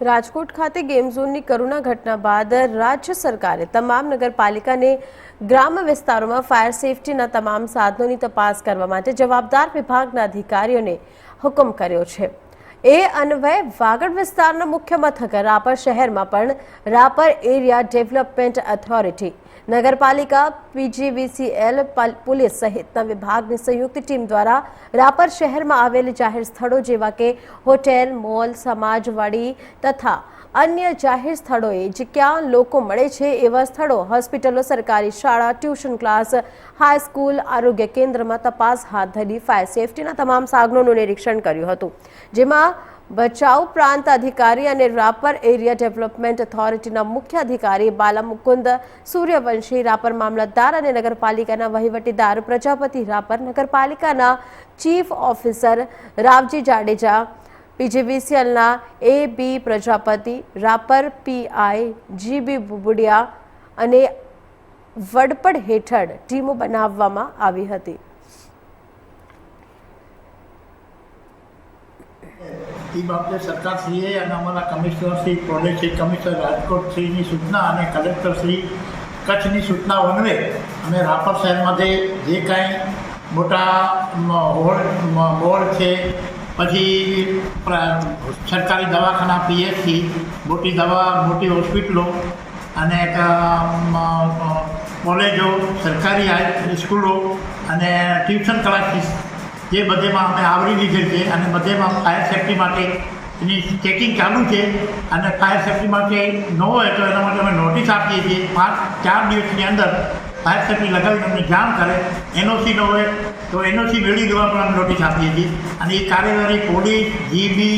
રાજકોટ ખાતે ગેમ ઝોનની કરુણા ઘટના બાદ રાજ્ય સરકારે તમામ નગરપાલિકાને ગ્રામ વિસ્તારોમાં ફાયર સેફટીના તમામ સાધનોની તપાસ કરવા માટે જવાબદાર વિભાગના અધિકારીઓને હુકમ કર્યો છે. એ અન્વયે વાગડ વિસ્તારના મુખ્ય મથક રાપર શહેરમાં પણ રાપર એરિયા ડેવલપમેન્ટ ઓથોરિટી નગરપાલિકા, પીજીવીસીએલ પોલીસ સહિતના વિભાગની સંયુક્ત ટીમ દ્વારા રાપર શહેરમાં આવેલ જાહેર સ્થળો જેવા કે હોટેલ, મોલ સમાજવાડી તથા અન્ય જાહેર સ્થળોએ જે ક્યાં લોકો મળે છે એવા સ્થળો, હોસ્પિટલો, સરકારી શાળા, ટ્યુશન ક્લાસ હાઈસ્કૂલ આરોગ્ય કેન્દ્રમાં તપાસ હાથ ધરી, ફાયર સેફટીના તમામ સાધનોનું નિરીક્ષણ કર્યું હતું. જેમાં બચાવ પ્રાંત અધિકારી અને રાપર એરિયા ડેવલપમેન્ટ ઓથોરિટીના મુખ્ય અધિકારી બાલા મુકુંદ સૂર્યવંશી રાપર મામલતદાર અને નગરપાલિકાના વહીવટીદાર પ્રજાપતિ રાપર નગરપાલિકાના chief officer Ravji Jadeja, પીજીવીસીએલના A B Prajapati, Rapar PI G B અને વડપડ હેઠળ ટીમો બનાવવામાં આવી હતી. એ બાબતે સરકારશ્રીએ અને અમારા commissioner Shri project commissioner Rajkot શ્રીની સૂચના અને કલેક્ટર શ્રી કચ્છની સૂચના અન્વયે અમે રાપર શહેરમાંથી જે કાંઈ મોટા હોલ મોલ છે, પછી સરકારી દવાખાના, પીએચસી, મોટી દવા, મોટી હોસ્પિટલો અને કોલેજો, સરકારી હાઈ સ્કૂલો અને ટ્યુશન ક્લાસીસ જે બધેમાં અમે આવરી લીધેલ છે અને બધેમાં ફાયર સેફ્ટી માટે એની ચેકિંગ ચાલુ છે અને ફાયર સેફ્ટી માટે ન હોય તો એના માટે અમે નોટિસ આપીએ છીએ. પાંચ, ચાર દિવસની અંદર ફાયર સેફ્ટી લગાવીને અમને જાણ કરે. એનઓસી ન હોય તો એનઓસી મેળવી દેવા પણ અમે નોટિસ આપીએ છીએ. અને એ કાર્યવાહી પોલીસ જીબી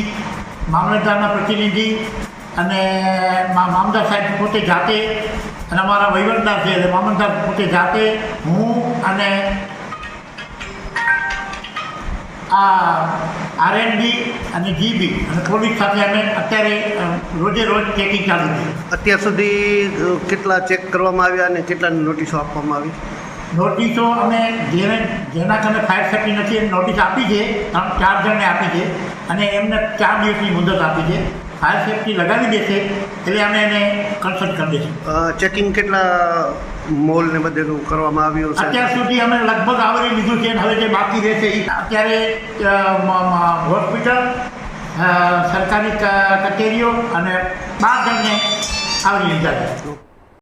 મામલતદારના પ્રતિનિધિ અને મામદાર સાહેબ પોતે જાતે અને અમારા વહીવટદાર છે. એટલે મામલતદાર પોતે જાતે, હું અને આ આરએનબી અને જીબી અને પોલીસ સાથે અમે અત્યારે રોજે રોજ ચેકિંગ ચાલુ છે. અત્યાર સુધી કેટલા ચેક કરવામાં આવ્યા અને કેટલાની નોટિસો આપવામાં આવી? નોટિસો અમે જેને જેના તમે ફાયર સેફ્ટી નથી એને નોટિસ આપી છે ચાર જણને આપી છે અને એમને ચાર દિવસની મુદત આપી છે. ફાયર સેફટી લગાવી દેશે એટલે અમે એને કન્સલ્ટ કરી દઈશું. ચેકિંગ કેટલા મોલ ને બધેનું કરવામાં આવ્યું છે અત્યાર સુધી અમે લગભગ આવરી લીધું છે હવે જે બાકી રહેશે એ અત્યારે હોસ્પિટલ સરકારી કચેરીઓ અને બાર જણને આવરી લીધા છે.